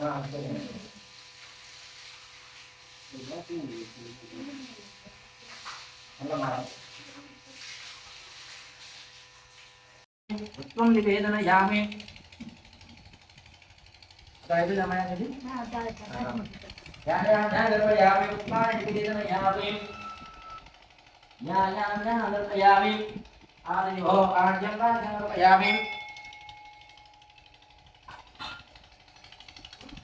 Nah, itu. Allah maaf. Utpam nivedana yami. Apa itu namanya tadi? Ya ya ya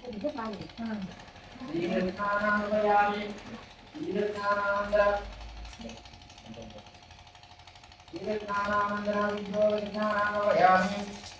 Ini kanan, ini kanan, ini kanan, ini ini kanan, ini ini kanan, ini kanan, ini ini kanan, ini kanan, ini kanan, ini kanan, ini kanan, ini kanan, ini kanan, ini kanan,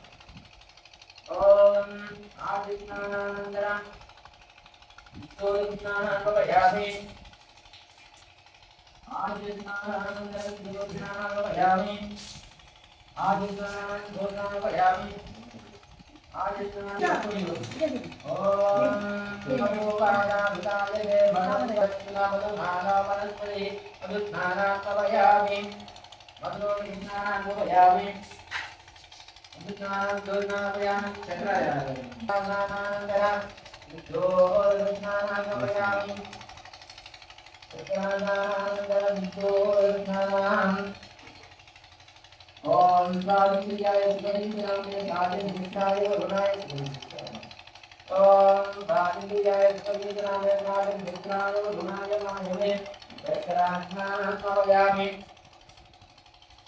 dalam yami. Halo halo halo halo halo dalam yami. ीरेणात्मवयामि हर हर हर महादेव शम्भूं शङ्कराय नमः श्रीरत्नानात्मवयामि श्रीरत्नानात्मवयामि श्रीरत्नानां श्रीरत्नानात्मवयामि श्रीरत्नानान्तरा Ini Ah, belum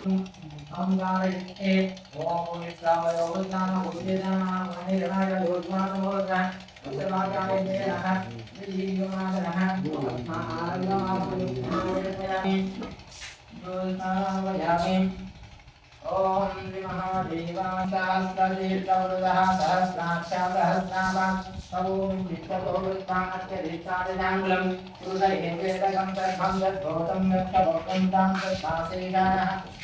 अंगारे के ओम विश्वामयो विद्वाना भुजेदाना मने राजा भोजनाथ मोरजा अंतराचारे के नमः श्री योगनाथ नमः महाराजा आपको नमः महाराजामि ॐ श्रीमहादेवाशास्त्रतीर्थवृदः सहस्राक्षा सहस्रावान् सवों विश्वतो हृदये वेदकं सर्वं यद्भूतं यक्षभोक्तं तां तत्पासेनाः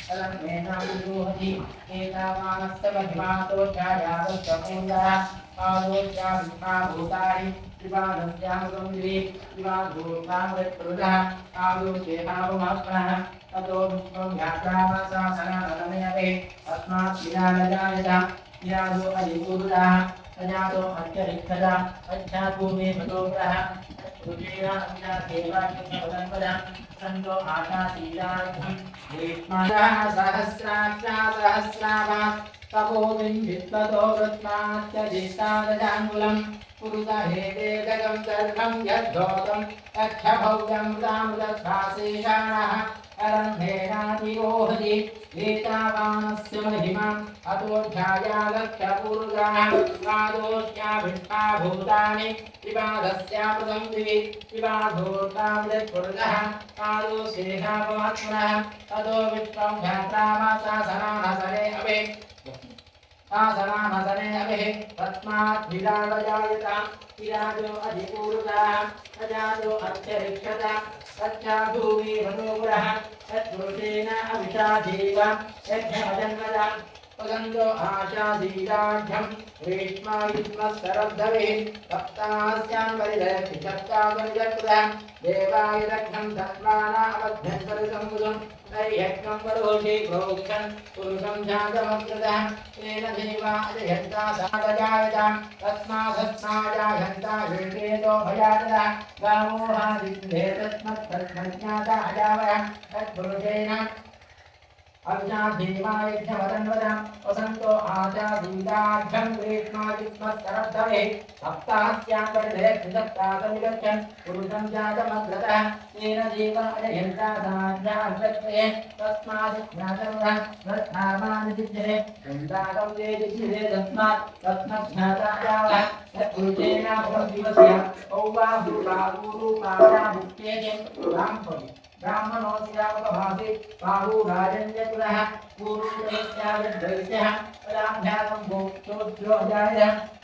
तदन्मेनाभिरोहति एतावानस्य महिमातो ध्यायादस्य पूजाः आदोष्या भूतानि त्रिपादस्यामुद्री त्रिपादूर्धामृतृदः आदोषेहावमात्मनः ततो विश्वं व्याख्यासा सनातनमयवे अस्मात् विराजजायत विराजो अधिपूरुतः प्रजातो अत्यरिक्तदा रुचेन अध्यात्मेवाख्यपदन्पदा सन्तो आशासीरार्थं ग्रीष्मः सहस्राक्षा सहस्रावात् तपोदिं विद्वतो वृत्मात्यधिष्ठादजाङ्गुलं पुरुषहेदेदकं सर्वं यद्धोतं तच्छभव्यं रामदद्भासेषाणः अरन्धेनातिरोहति एतावानस्य महिमा अतोऽध्यायादक्षपूर्गाः पादोष्याभिष्ठा भूतानि विवादस्यामृतं दिवि विवादोर्तामृतपुरुषः पादोशेषापमात्मनः ततो विश्वं ध्यात्रामाशासनानसरे अवे शासनानसरे अभिः तस्मात् विराजजायता विराजो अधिपूरुतः अजातो अत्यरिक्षत तच्चा तच्चाभूमि मनोग्रह तत्पुरुषेण अविषाधीव यज्ञमजन्मज। पदन्तो आशाधीराढ्यं ग्रीष्मायुष्मस्तरद्धवे सप्तास्यान् परिधरति सप्तापरिजकृतः देवाय रक्षं धर्माणामभ्यन्तरसम्बुधं तर्ह्यक्तं वरोषि प्रोक्षन् पुरुषं जातमकृतः तेन देवा अजयन्ता सागजायतां तस्मादस्माजायन्ता विवेदो भयातः गामोहादिन्दे तस्मत्तज्ञाता अजावः तत्पुरुषेण अविनाधीमायज्ञवदन्वदं वसन्तो आचादीदाढ्यं ग्रीष्मायुष्मस्तरद्धवे सप्ताहस्यापरिधे त्रिदत्तासमिगच्छन् पुरुषं जातमग्रतः तेन जीवनयन्त्राधान्याग्रत्वे तस्मात् ज्ञातमः तत्नामानिसिद्धे चिन्ताकं वेदिशिरे तस्मात् तत्नज्ञातायावः तत्पुरुषेण दिवस्य औवाहुरागुरुपाया भुक्तेजे राम्पति ब्राह्मणोऽस्यावभासि बाहुराजन्यकुलः पूर्वस्यावृद्धस्य पदाभ्यासं भोक्तोद्योजाय चन्द्रमापनटो जातश्चत्रो सोऽद्योजाय विष्णोद्योगमवर्तन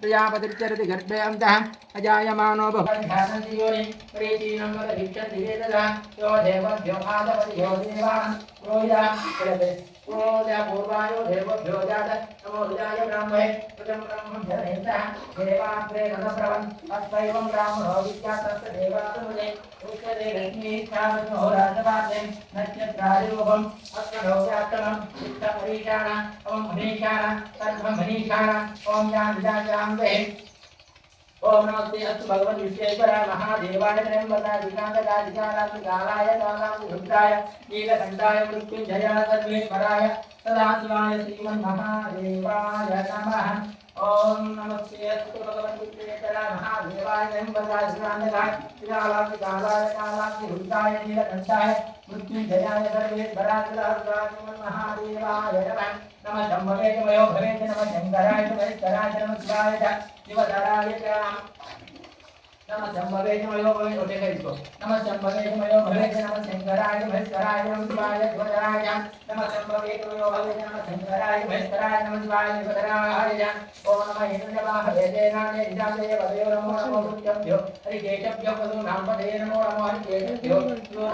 प्रजापतिर्चरति गर्भे अन्तः अजायमानो भवन्धानयोनि प्रीतीनं वदभिक्षति वेददा यो देवभ्यो माधवति यो देवान् प्रोया प्रोया पूर्वायो देवभ्यो जात नमो रुजाय ब्राह्मणे कृतं ब्रह्मं जनयन्तः देवाग्रे नदप्रवन् तस्मैवं ब्राह्मणो विख्यातस्य देवातमुदे उच्यते लक्ष्मीच्छामो राजपाते नक्षत्रादिरूपम् अष्टभोग्यात्तमं चित्तमरीषाण ॐ मनीषाण सर्वं मनीषाण ॐ यां विजायां वहे ओम नमस्ते अस्तु भगवन् विश्वेश्वराय महादेवाय त्र्यम्बकाधिकान्तकाधिकाराय कालाय नीलकण्ठाय मृत्युञ्जयाय सर्वेश्वराय सदाशिवाय श्रीमन्महादेवाय नमः ओम नमस्ते अस्तु भगवन् विश्वेश्वराय महादेवाय त्र्यम्बकाधिकान्तकाय कालाय कालाय नीलकण्ठाय मृत्युञ्जयाय सर्वेश्वराय सदाशिवाय श्रीमन्महादेवाय नमः नमः शम्भवे च वयो भवे च नमः शङ्कराय च महेश्वराय च नमः शिवाय च शिवधराय च नमः नमः नमः शङ्कराय च महेश्वराय नमः शिवाय च नमः वयो भवे नमः शङ्कराय च महेश्वराय नमः शिवाय च ॐ नमः हिरण्यवाहवे देनाय इजाते वदयो नमो नमो रुच्यभ्यो हरिकेशभ्यो वदो नामपदे नमो नमो हरिकेशभ्यो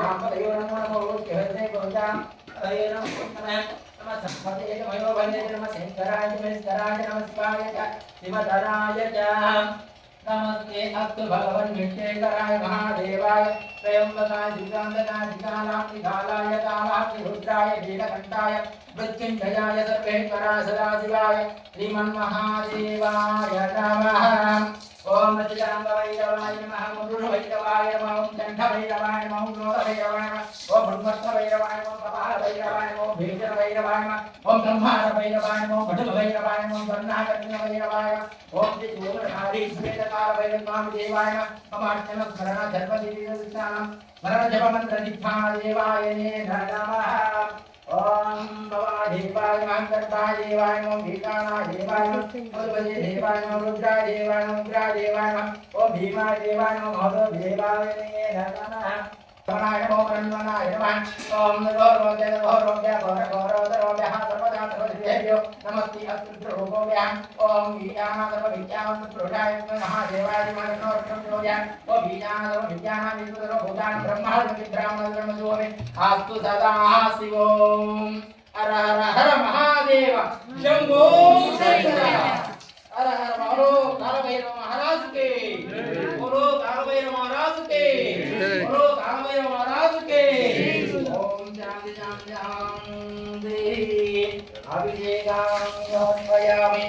नामपदयो नमो नमो रुच्यहरे गोविन्दा हरे नमः नमः संपदे च मयो वंदे नमः शङ्कराय च महेश्वराय नमः शिवाय शिवधराय च नमस्ते, अस्तु भगवन् विश्वेश्वराय महादेवाय त्रयम्बकाय जुगान्तकाय जिकालाय कालाय रुद्राय नीलकण्ठाय मृत्युञ्जयाय, सर्वेश्वराय सदाशिवाय, श्रीमन्महादेवाय नमः। ओम नचिदांगवैरवाय नमः मुरुणवैरवाय नमः ओम चण्डवैरवाय नमः ओम क्रोधवैरवाय नमः ओम ब्रह्मस्थवैरवाय नमः कपालवैरवाय नमः ओम भीषणवैरवाय नमः ओम ब्रह्माणवैरवाय नमः ओम भटुलवैरवाय नमः ओम वर्णाकर्ण्यवैरवाय ओम त्रिशूलधारी श्वेतकारवैरवाय देवाय नमः मम अर्चन स्मरण धर्मदीर्घविष्णानं स्मरण जपमन्त्रदिग्धाय देवाय नमः ओम भवादेवाय महाकर्ताय देवाय नमो भीकाणाय देवाय नमो भगवते देवाय नमो रुद्राय देवाय नमो उग्राय देवाय नमो ओम भीमाय देवाय नमो भगवते देवाय नमः रमणाय नमो ब्रह्मणाय नमः ओम गौरवोदय गौरवोदय गौर गौरवोदय सर्वदा सर्वदेभ्यो नमस्ते अस्तुभ्योभ्यां ओम ईशाना सर्वविद्यां पुरुषाय महादेवाय मनोरथोया ओ बीजाना सर्वविद्यानां विदुरो भूतान् ब्रह्माणि ब्राह्मण ब्रह्मजोमे आस्तु सदा शिवोम हर हर हर महादेव शंभो शंकर हर हर बोलो कालभैरव अभिषेकां समर्पयामि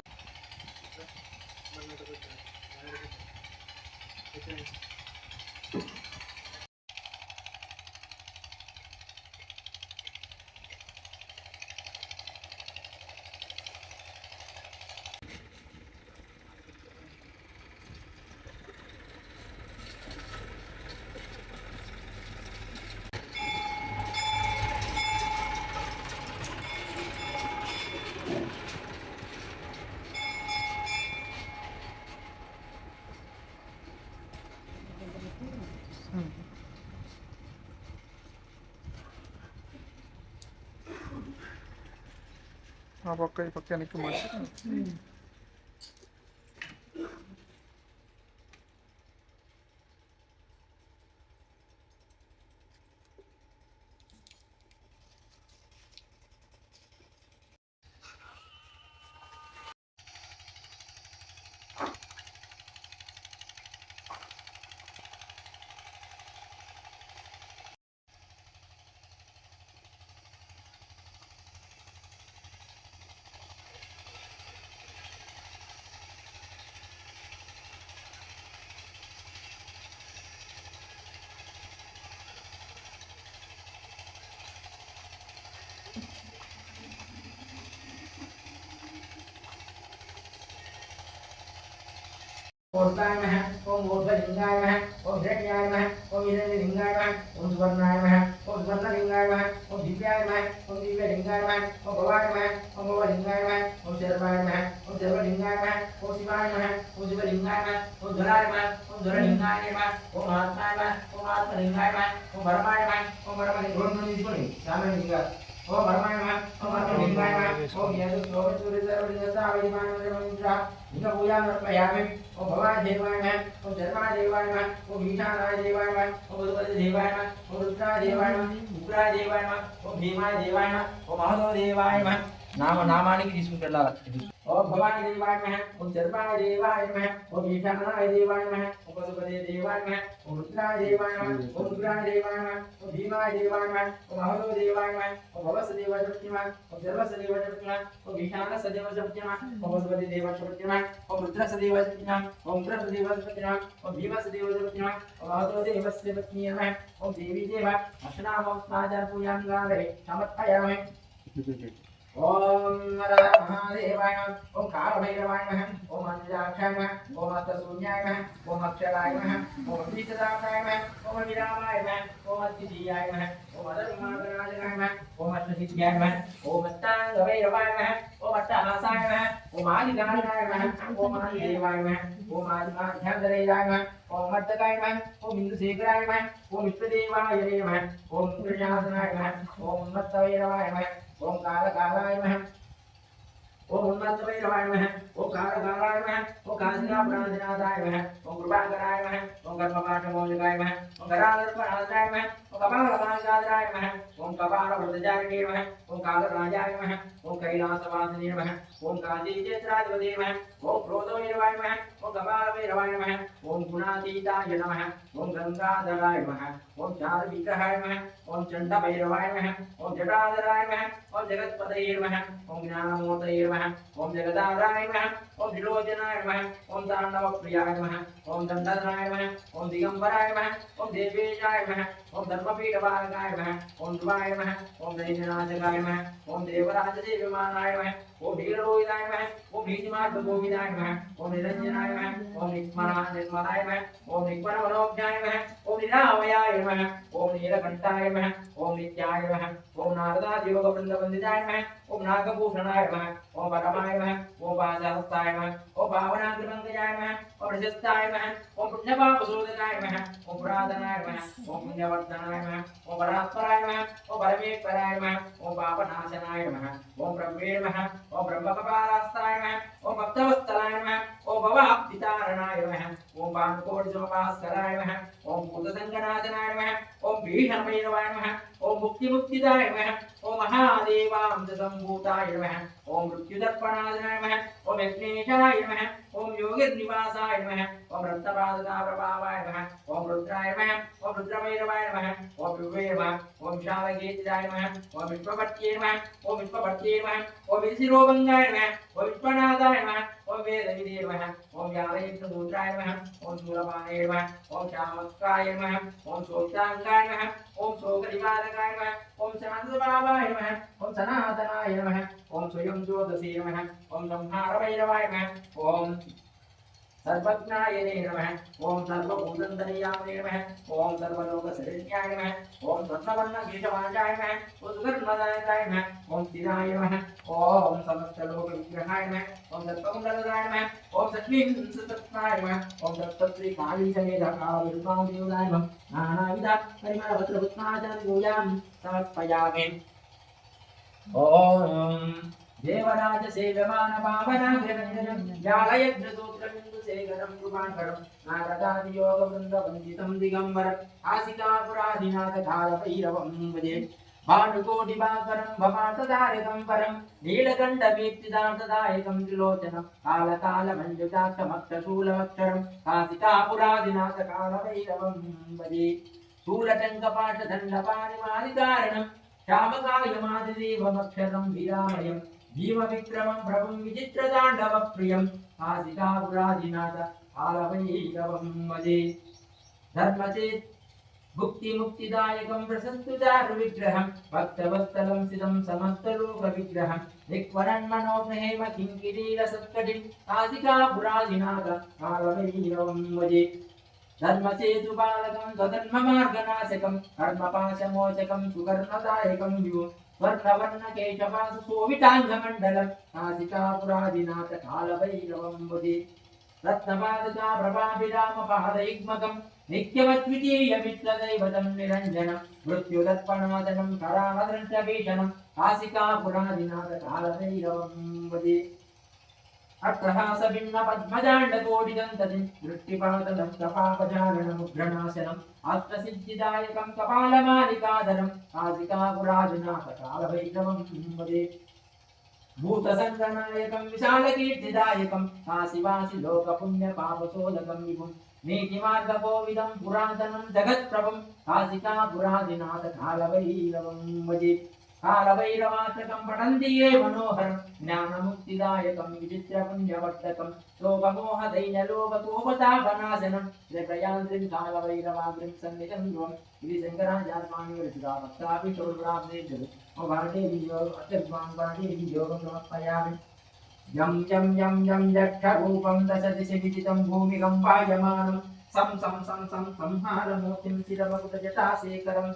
ആ പക്ക ഇപ്പൊക്കെ എനിക്ക് മനസ്സിലായി ओंकाय नमः ओम ओद्भलिंगाय नमः ओम हिरण्याय नमः ओम हिरण्यलिंगाय नमः ओम सुवर्णाय नमः ओम सुवर्णलिंगाय नमः ओम दिव्याय नमः ओम दिव्यलिंगाय नमः ओम भवाय नमः ओम भवलिंगाय नमः ओम शर्वाय नमः ओम शर्वलिंगाय नमः ओम शिवाय नमः ओम शिवलिंगाय नमः ओम धराय नमः ओम धरलिंगाय नमः ओम महात्माय नमः ओम आत्मलिंगाय नमः ओम परमाय नमः ओम परमलिंगाय नमः ओम परमलिंगाय नमः ఓ పరమాయమ ఓ పరమవిమాయమ ఓ వ్యాధు శోభచూరితరుడిగతావిమానమింద్ర నిగ పూజాం అర్పయామి ఓ భవాదేవాయమ ఓ ధర్మాదేవాయమ ఓ వీషానాదేవాయమ ఓ బుధపతిదేవాయమ ఓ రుద్రాదేవాయమ ఉగ్రాదేవాయమ ఓ భీమాదేవాయమ ఓ నామ నామానికి తీసుకుంటారు ओम भवाय देवाय नमः ओम सर्वाय देवाय नमः ओम ईशानाय देवाय नमः ओम पशुपते देवाय नमः ओम रुद्राय देवाय नमः ओम रुद्राय देवाय नमः ओम भीमाय देवाय नमः ओम अहलो देवाय नमः ओम भवस देवाय नमः ओम सर्वस देवाय नमः ओम ईशान देवाय नमः ओम पशुपते देवाय नमः ओम रुद्र देवाय नमः ओम रुद्र देवाय नमः ओम भीमस देवाय नमः ओम अहलो देवस देवाय नमः ओम देवी देवा अशनाम ओम साजा पूजां गावे समर्पयामि ओम महादेवाय नमः ओम कालभैरवाय नमः ओम अंजाक्षाय नमः ओम अस्तशून्याय नमः ओम अक्षराय नमः ओम बीजदाताय नमः ओम विरामाय नमः ओम अतिथियाय नमः ओम अधर्मागणाय नमः ओम अष्टसिद्ध्याय नमः ओम अष्टांगभैरवाय नमः ओम अष्टहासाय नमः ओम आदिनारायणाय नमः ओम आदिदेवाय नमः ओम आदिमाध्याधराय नमः ओम मर्दकाय नमः ओम इंद्रशेखराय नमः ओम इष्टदेवाय नमः ओम कृष्णासनाय नमः ओम मत्तवैरवाय नमः ओम काल कालाय नमः ओम उन्मत्तमय नमाय नमः ओम काल कालाय नमः ओम कांचना प्राणनाथाय नमः ओम कृपाकराय नमः ओम कर्मपाठ मोचकाय नमः ओम करादर्पणाय नमः ओम कपालवासाय नमः ओम कपालवृतजारिणे नमः ओम कालराजाय नमः ओम कैलासवासिने नमः ओम काजीचेत्राधिपते नमः ओम क्रोधोय नमः ఓం కపాలవైరవాయ నమ ఓం గుణాతీతాయ నమ ఓం గంగాధరాయ నమ ఓం చారువిగ్రహాయ నమ ఓం చండభైరవాయ నమ ఓం జటాధరాయ నమ ఓం జగత్పతయే నమ ఓం జ్ఞానమూర్తయే నమ ఓం జగదాధారాయ నమ ఓం త్రిలోచనాయ నమ ఓం తాండవప్రియాయ నమ ఓం దండధరాయ నమ ఓం దిగంబరాయ నమ ఓం దేవేశాయ నమ ओम धर्मपीठ धर्मपीठपालकाय नमः ओम दुवाय नमः ओम नैजनाथकाय नमः ओम देवराज देवराजदेवमानाय नमः ओम भीररोहिताय नमः ओम भीतिमार्गगोविदाय नमः ओम निरंजनाय नमः ओम निक्मला निर्मलाय नमः ओम निक्मलमनोज्ञाय नमः ओम निरावयाय नमः ओम नीलकंठाय नमः ओम नित्याय नमः ओम नारदा योग वृंद वंदिताय नमः ओम नागभूषणाय नमः ओम परमाय नमः ओम पादालुप्ताय नमः ओम भावनाग्रमङ्गजाय नमः ओम प्रशस्ताय नमः ओम पुण्यपाप पुण्यपापशोधनाय नमः ओम पुरातनाय नमः ओम पुण्यवन् పుణ్యవర్ధనాయ నమః ఓం పరాత్పరాయ నమః ఓం పరమేశ్వరాయ నమః ఓం పాపనాశనాయ నమః ఓం బ్రహ్మే నమః ఓం బ్రహ్మకపాలాస్తాయ నమః ఓం భక్తవత్సలాయ నమః ओम भव पितारणाय नमः ओम भानुकोटिजोपास्कराय नमः ओम भूतसंगनाथनाय नमः ओम भीषणमयनवाय नमः ओम मुक्तिमुक्तिदाय नमः ओम महादेवांशसम्भूताय नमः ओम मृत्युदर्पणाय नमः ओम यज्ञेशाय नमः ओम योगिर्निवासाय नमः ओम रत्नपादनाप्रभावाय नमः ओम रुद्राय नमः ओम रुद्रमैरवाय नमः ओम विवे नमः ओम शालगेतिदाय नमः ओम विश्वपत्ये नमः ओम विश्वपत्ये नमः ओम विशिरोभङ्गाय नमः ఓం విశ్వనాథాయ నమః ఓం వేదవిదే నమః ఓం వ్యాలయజ్ఞమూత్రాయ నమః ఓం శూలపాణే నమః ఓం శ్యామస్కాయ నమః ఓం శోక్తాంగాయ నమః ఓం శోకనివారకాయ నమః ఓం శాంతస్వభావాయ నమః ఓం సనాతనాయ నమః ఓం స్వయం జ్యోతసే నమః ఓం సంహారభైరవాయ నమః ఓం సర్వజ్ఞాయనే నమః ఓం సర్వభూతంతర్యామినే నమః ఓం సర్వలోకశరణ్యాయ నమః ఓం స్వర్ణవర్ణకేశవాజాయ నమః ఓం సుగర్మదాయకాయ నమః ఓం స్థిరాయ నమః ఓం సమస్తలోక విగ్రహాయ నమః ఓం సర్వమంగళదాయ నమః ఓం సత్వీం సతత్నాయ నమః ఓం దత్తశ్రీ కాళీ సమేత దేవరాజ సేవమాన పావనాగ్రవేంద్రం జాలయద్రసూత్రమిందు సేకరం కృపాంకరం నారదాది యోగ వృంద వందితం దిగంబరం ఆసికాపురాధినాథ కాలభైరవం భజే భానుకోటి భాకరం భవాతదారకం వరం నీలకంఠ వీప్తిదార్థదాయకం త్రిలోచనం కాలకాల మంజుదాక్షమక్షశూలమక్షరం కాసికాపురాధినాథ కాలభైరవం భజే శూలటంకపాఠదండపాణి మాది కారణం శ్యామకాయమాదిదేవమక్షరం విరామయం. భీమ విక్రమం ప్రభుం విచిత్ర తాండవ ప్రియం ఆదితాపురాదినాథ ఆలవైరవం వదే ధర్మచేత్ భుక్తి ముక్తిదాయకం ప్రసంతు దారు విగ్రహం భక్తవత్సలం సిదం సమస్తలోక విగ్రహం దిక్వరన్మనోహేమ కింకిరీల సత్కటి ఆదికాపురాదినాథ ఆలవైరవం వదే ధర్మసేతు బాలకం స్వధర్మ మార్గనాశకం కర్మపాశమోచకం సుకర్ణదాయకం విభు प्रभाभिरामपादयुग्मकं नित्यमद्वितीयमित्रदैवतं निरञ्जनं मृत्युदर्पणादनं करामदृष्टभीषणं काशिकापुरादिनाथ कालभैरवं भजे अट्टहासभिन्नपद्मजाण्डकोटिदन्ततिं दृष्टिपातलं कपापजारणमुग्रणाशनम् अष्टसिद्धिदायकं कपालमालिकाधरं काशिकापुरादिनाथ कालभैरवं भजे भूतसङ्गनायकं विशालकीर्तिदायकं काशिवासि लोकपुण्यपापशोधकं विभुं नीतिमार्गकोविदं पुरातनं जगत्प्रभुं काशिकापुरादिनाथ कालभैरवं भजे कालभैरवात्रकं पठन्ति ये मनोहरं। ज्ञानमुक्तिदायकं विचित्रपुण्यवर्तकं शोभमोहदैन्यलोककोपतापनाशनं श्रीप्रयान्त्रिं कालभैरवाग्रिं सन्निधं अत्यद्वां भारते विजयोगं समर्पयामि। यं यं यं यं यक्षरूपं सं शिरवकुटजटाशेखरं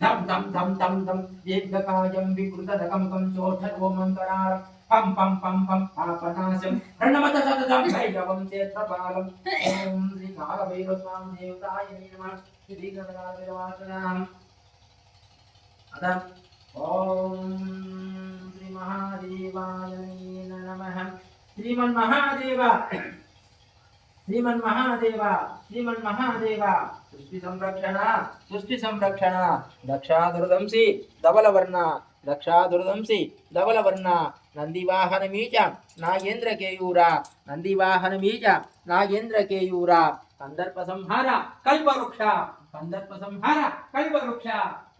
ధం ధం ధం ధం ధం దీర్ఘకాయం వికృతధకంకం చోఢోమంతరారం పం పం పం పం పాపనాశం ప్రణమత సతతం భైరవం చేత్రపాలం ఓం శ్రీ కాలభైరవస్వాం దేవతాయ నమః. శ్రీ కనకాభిరవాసనాం అత ఓం శ్రీ మహాదేవాయ నమః. శ్రీమన్ మహాదేవ శ్రీమన్ మహాదేవ శ్రీమన్ మహాదేవ సృష్టి సంరక్షణ సృష్టి సంరక్షణ దక్షాదుర్దంసి ధవలవర్ణ. దక్షాదుర్దంసి ధవలవర్ణ. నందివాహనమీచ నాగేంద్రకేయూర. నందివాహనమీచ నాగేంద్రకేయూర. కందర్ప సంహార కల్పవృక్ష. కందర్ప సంహార కల్పవృక్ష.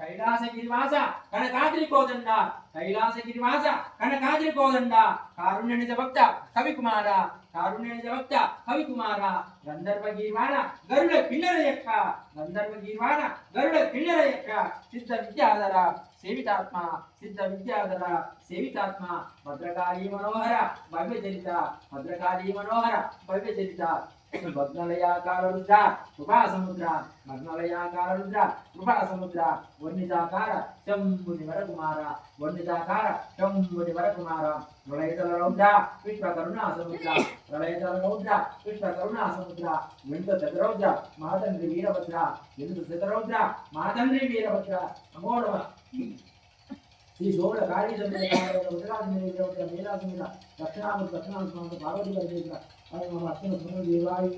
కైలాసగిరివాస కనకాద్రికోదండ. కైలాసగిరివాస కనకాద్రికోదండ. కారుణ్య నిజ భక్త కవికుమార. కారుణ్య నిజ భక్త కవి కుమార గంధర్వ గిరివాన గరుడ పిల్లల యొక్క గంధర్వ గిరివాన గరుడ పిల్లల యొక్క సిద్ధ విద్యాధర సేవితాత్మ సిద్ధ విద్యాధర సేవితాత్మ భద్రకాళీ మనోహర భవ్య చరిత భద్రకాళీ మనోహర భవ్య చరిత భగ్నలయాకార రుద్ర కృపా సముద్ర భగ్నలయాకార రుద్ర కృపా సముద్ర వర్ణితాకార శంభుని వరకుమార వర్ణితాకార శంభుని వరకుమార. ప్రళయతల రౌద్ర కృష్ణ కరుణా సముద్ర ప్రళయతల రౌద్ర కృష్ణ కరుణా సముద్ర వెంట శతరౌద్ర మాతండ్రి వీరభద్ర ఎనిమిది శతరౌద్ర మాతండ్రి వీరభద్ర అమోడవ ఈ శోభుల కార్యచంద్ర ఉత్తరాది మీద మేరాజు మీద దక్షిణాముడు దక్షిణాంశ పార్వతి గారి మీద అతను అత్యంత దేవాయి